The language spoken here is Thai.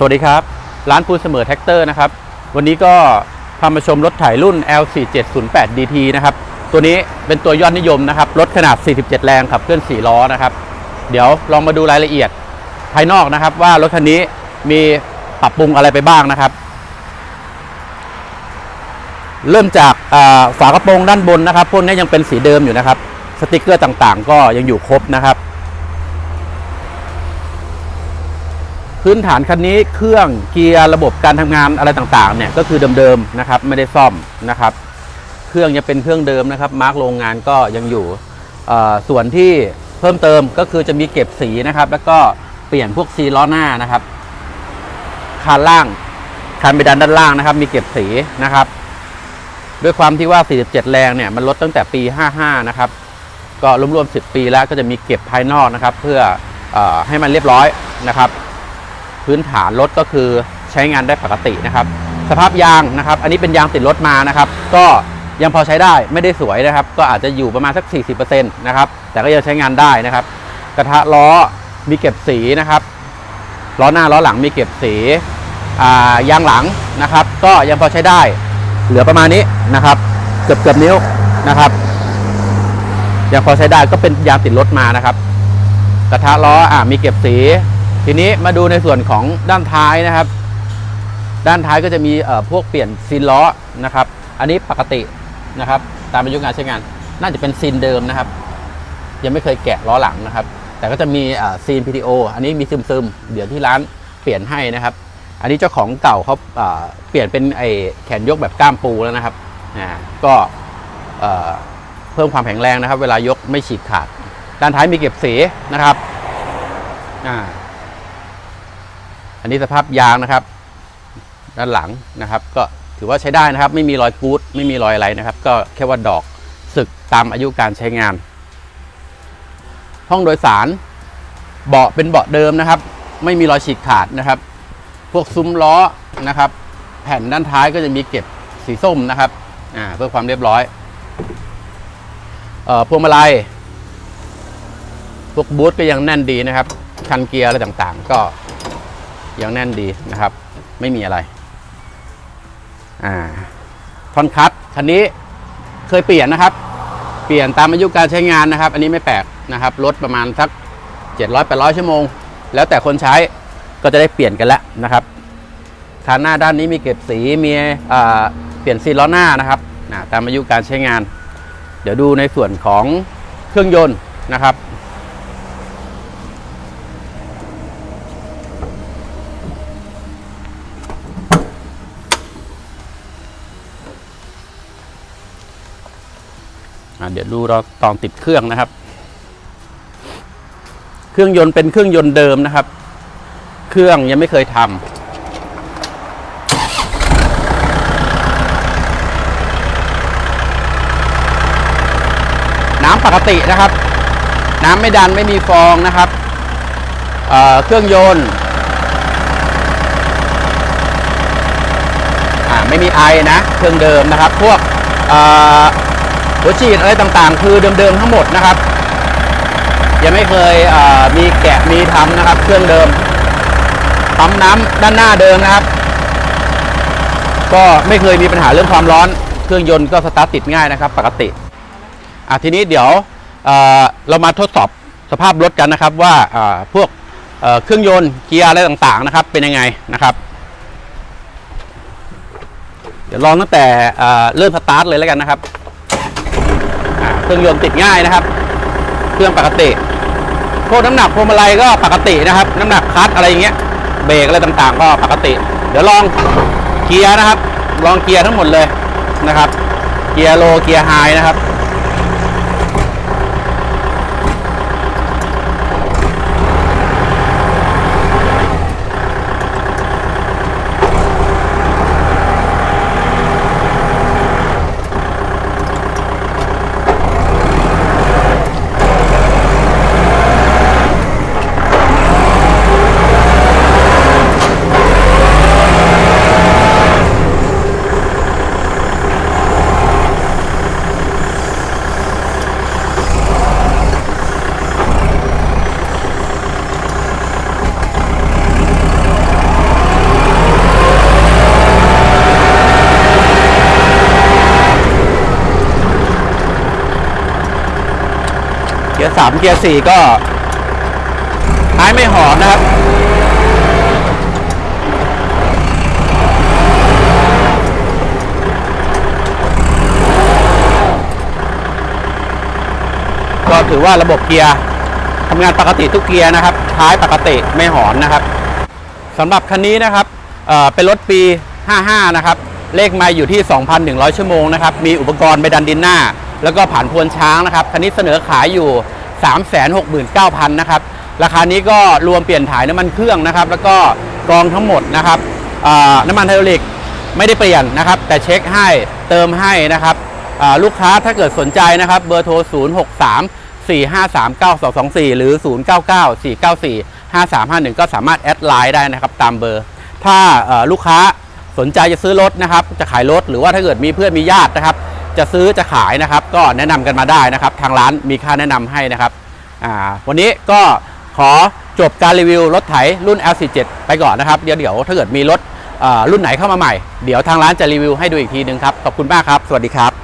สวัสดีครับ ร้านปูนเสมอแท็กเตอร์นะครับ วันนี้ก็พามาชมรถไถรุ่น L4708 DT นะครับ ตัวนี้เป็นตัวยอดนิยมนะครับ รถขนาด 47 แรงขับเคลื่อน 4 ล้อนะครับ เดี๋ยวลองมาดูรายละเอียดภายนอกนะครับ ว่ารถคันนี้มีปรับปรุงอะไรไปบ้างนะครับ เริ่มจากาฝากระโปรงด้านบนนะครับ พวกนี้ยังเป็นสีเดิมอยู่นะครับ สติกเกอร์ต่างๆ ก็ยังอยู่ครบนะครับ พื้นฐานคันนี้เครื่องเกียร์ระบบการทำงานอะไรต่างๆเนี่ยก็คือเดิมๆนะครับไม่ได้ซ่อมนะครับ เครื่องยังเป็นเครื่องเดิมนะครับ มาร์กโรงงานก็ยังอยู่ส่วนที่เพิ่มเติมก็คือจะมีเก็บสีนะครับ แล้วก็เปลี่ยนพวกซีล้อหน้านะครับคานล่างคานไปดันด้านล่างนะครับ มีเก็บสีนะครับ ด้วยความที่ว่า 47 แรงเนี่ยมันลดตั้งแต่ปี 55 นะครับ ก็รวมๆ 10 ปีแล้วก็จะมีเก็บภายนอกนะครับ เพื่ออให้มันเรียบร้อยนะครับ พื้นฐานรถก็คือใช้งานได้ปกตินะครับ สภาพยางนะครับ อันนี้เป็นยางติดรถมานะครับ ก็ยังพอใช้ได้ไม่ได้สวยนะครับ ก็อาจจะอยู่ประมาณสัก 40%นะครับ แต่ก็ยังใช้งานได้นะครับ กระทะล้อมีเก็บสีนะครับล้อหน้าล้อหลังมีเก็บสียางหลังนะครับ ก็ยังพอใช้ได้ เหลือประมาณนี้นะครับ เกือบเกือบนิ้วนะครับยังพอใช้ได้ก็เป็นยางติดรถมานะครับ กระทะล้ออ่ามีเก็บสี ทีนี้มาดูในส่วนของด้านท้ายนะครับ ด้านท้ายก็จะมีพวกเปลี่ยนซีนล้อนะครับ อันนี้ปกตินะครับ ตามอายุการใช้งาน น่าจะเป็นซีนเดิมนะครับ ยังไม่เคยแกะล้อหลังนะครับ แต่ก็จะมีซีน PTO อันนี้มีซึมๆเดี๋ยวที่ร้านเปลี่ยนให้นะครับ อันนี้เจ้าของเก่าเขาเปลี่ยนเป็นไอแขนยกแบบก้ามปูแล้วนะครับก็เพิ่มความแข็งแรงนะครับ เวลายกไม่ฉีกขาด ด้านท้ายมีเก็บสีนะครับอ่า นนี้สภาพยางนะครับ ด้านหลังนะครับ ก็ถือว่าใช้ได้นะครับ ไม่มีรอยกูดไม่มีรอยอะไรนะครับ ก็แค่ว่าดอกสึกตามอายุการใช้งาน ห้องโดยสาร เบาะเป็นเบาะเดิมนะครับ ไม่มีรอยฉีกขาดนะครับ พวกซุ้มล้อนะครับ แผ่นด้านท้ายก็จะมีเก็บสีส้มนะครับเพื่อความเรียบร้อยออพวงมาลัยพวกบูทก็ยังแน่นดีนะครับ คันเกียร์อะไรต่างๆ ก็ ยังแน่นดีนะครับ ไม่มีอะไรอ่าทอนคัตคันนี้เคยเปลี่ยนนะครับ เปลี่ยนตามอายุการใช้งานนะครับ อันนี้ไม่แปลกนะครับรถประมาณสัก700 800 ชั่วโมง แล้วแต่คนใช้ก็จะได้เปลี่ยนกันแล้วนะครับคานหน้าด้านนี้มีเก็บสีมีเปลี่ยนซีล้อหน้านะครับตามอายุการใช้งาน เดี๋ยวดูในส่วนของเครื่องยนต์นะครับ เดี๋ยวดูเราตอนติดเครื่องนะครับ เครื่องยนต์เป็นเครื่องยนต์เดิมนะครับ เครื่องยังไม่เคยทำน้ำปกตินะครับ น้ำไม่ดันไม่มีฟองนะครับเเครื่องยนต์ไม่มีไอนะ เครื่องเดิมนะครับ พวก หัวฉีดอะไรต่างๆ คือเดิมๆทั้งหมดนะครับ ยังไม่เคยเมีแกะมีทำนะครับ เครื่องเดิมปั๊มน้ำด้านหน้าเดิมนะครับ ก็ไม่เคยมีปัญหาเรื่องความร้อน เครื่องยนต์ก็สตาร์ทติดง่ายนะครับ ปกติอะทีนี้เดี๋ยวเเรามาทดสอบสภาพรถกันนะครับว่าพวกเเครื่องยนต์เกียร์อะไรต่างๆนะครับ เป็นยังไงนะครับ เดี๋ยวลองตั้งแต่เเริ่มสตาร์ทเลยแล้วกันนะครับ เครื่องยนต์ติดง่ายนะครับ เครื่องปกติพวกน้ำหนักพวงมาลัยก็ปกตินะครับ น้ำหนักคัสอะไรอย่างเงี้ย เบรกอะไรต่างๆ ก็ปกติ เดี๋ยวลองเกียร์นะครับ ลองเกียร์ทั้งหมดเลยนะครับ เกียร์โลเกียร์ไฮนะครับ เกียร์สามเกียร์สี่ก็ท้ายไม่หอมนะครับ ก็ถือว่าระบบเกียร์ทำงานปกติทุกเกียร์นะครับ ท้ายปกติไม่หอนนะครับสำหรับคันนี้นะครับเเป็นรถปี 55 นะครับ เลขไมาอยู่ที่ 2,100 ชั่วโมงนะครับ มีอุปกรณ์ใบดันดินหน้า แล้วก็ผ่านพวนช้างนะครับคันนี้เสนอขายอยู่ 369,000นะครับราคานี้ก็รวมเปลี่ยนถ่ายน้ำมันเครื่องนะครับ แล้วก็กรองทั้งหมดนะครับน้ำมันไฮดรอลิกไม่ได้เปลี่ยนนะครับ แต่เช็คให้เติมให้นะครับลูกค้าถ้าเกิดสนใจนะครับ เบอร์โทร 0 6 3 4 5 3 9 2 2 4 หรือ 0 9 9 4 9 4 5 3 5 1 ก็สามารถแอดไลน์ได้นะครับ ตามเบอร์ ถ้าลูกค้าสนใจจะซื้อรถนะครับ จะขายรถหรือว่าถ้าเกิดมีเพื่อนมีญาตินะครับ จะซื้อจะขายนะครับ ก็แนะนำกันมาได้นะครับ ทางร้านมีค่าแนะนำให้นะครับวันนี้ก็ขอจบการรีวิวรถไถรุ่น L47 ไปก่อนนะครับเดี๋ยวเดี๋ยวถ้าเกิดมีรถรุ่นไหนเข้ามาใหม่ เดี๋ยวทางร้านจะรีวิวให้ดูอีกทีนึงครับ ขอบคุณมากครับ สวัสดีครับ